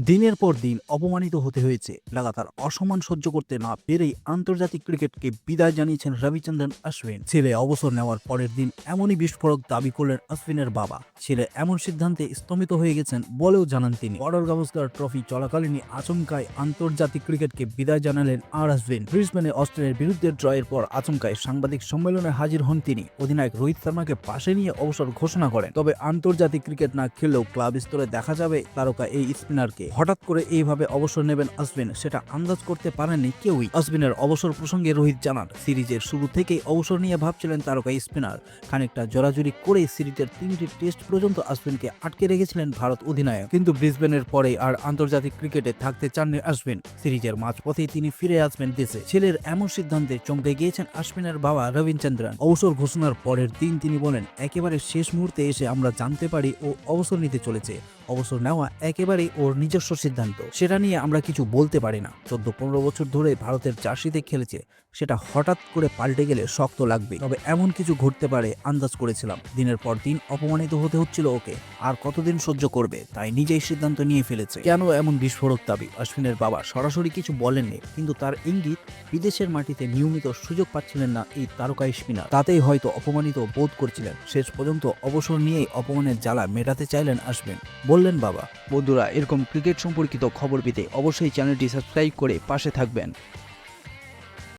দিনের পর দিন অপমানিত হতে হয়েছে। লাগাতার অসম্মান সহ্য করতে না পেরেই আন্তর্জাতিক ক্রিকেটকে বিদায় জানিয়েছেন রবিচন্দ্রন অশ্বিন। ছেলে অবসর নেওয়ার পরের দিন এমনই বিস্ফোরক দাবি করলেন অশ্বিনের বাবা। ছেলে এমন সিদ্ধান্তে স্তমিত হয়ে গেছেন বলেও জানান তিনি। বর্ডার গাভাস্কার ট্রফি চলাকালীনই আচমকায় আন্তর্জাতিক ক্রিকেটকে বিদায় জানালেন আর অশ্বিন। ব্রিসবেনে অস্ট্রেলিয়ার বিরুদ্ধে ড্রয়ের পর আচমকায় সাংবাদিক সম্মেলনে হাজির হন তিনি। অধিনায়ক রোহিত শর্মাকে পাশে নিয়ে অবসর ঘোষণা করেন। তবে আন্তর্জাতিক ক্রিকেট না খেললেও ক্লাব স্তরে দেখা যাবে তারকা এই স্পিনারকে। হঠাৎ করে এইভাবে অবসর নেবেন অশ্বিন সেটা আন্দাজ করতে পারেননি কেউই। অশ্বিনের অবসর প্রসঙ্গে রোহিত জানান, সিরিজের শুরু থেকেই অবসর নিয়ে ভাবছিলেন তারকা স্পিনার। খানিকটা জোরাজুরি করে সিরিজের তিনটি টেস্ট পর্যন্ত অশ্বিনকে আটকে রেখেছিলেন ভারত অধিনায়ক। কিন্তু ব্রিসবেনের পরে আর আন্তর্জাতিক ক্রিকেটে থাকতে চাননি অশ্বিন সিরিজের মাঝপথেই তিনি ফিরে আসবেন দেশে। ছেলের এমন সিদ্ধান্তে চমকে গিয়েছেন অশ্বিনের বাবা রবীন্দ্রন অবসর ঘোষণার পরের দিন তিনি বলেন, একেবারে শেষ মুহূর্তে এসে আমরা জানতে পারি ও অবসর নিতে চলেছে। অবসর নেওয়া একেবারেই ওর নিজস্ব সিদ্ধান্ত। সেটা নিয়ে আমরা কিছু বলতে পারি না। চোদ্দ পনেরো বছর ধরে ভারতের জার্সিতে খেলেছে। সেটা হঠাৎ করে পাল্টে গেলে শক্ত লাগবে। তবে এমন কিছু ঘটতে পারে আন্দাজ করেছিলাম। দিনের পর দিন অপমানিত হতে হচ্ছিল ওকে। আর কতদিন সহ্য করবে, তাই নিজেই সিদ্ধান্ত নিয়ে ফেলেছে। কেন এমন বিস্ফোরক দাবি? অশ্বিনের বাবা সরাসরি কিছু বলেননি। কিন্তু তার ইঙ্গিত, বিদেশের মাটিতে নিয়মিত সুযোগ পাচ্ছিলেন না এই তারকা স্পিনার তাতেই হয়তো অপমানিত বোধ করছিলেন। শেষ পর্যন্ত অবসর নিয়েই অপমানের জ্বালা মেটাতে চাইলেন আসবেন বললেন বাবা বন্ধুরা এরকম ক্রিকেট সম্পর্কিত খবর পেতে অবশ্যই চ্যানেলটি সাবস্ক্রাইব করে পাশে থাকবেন।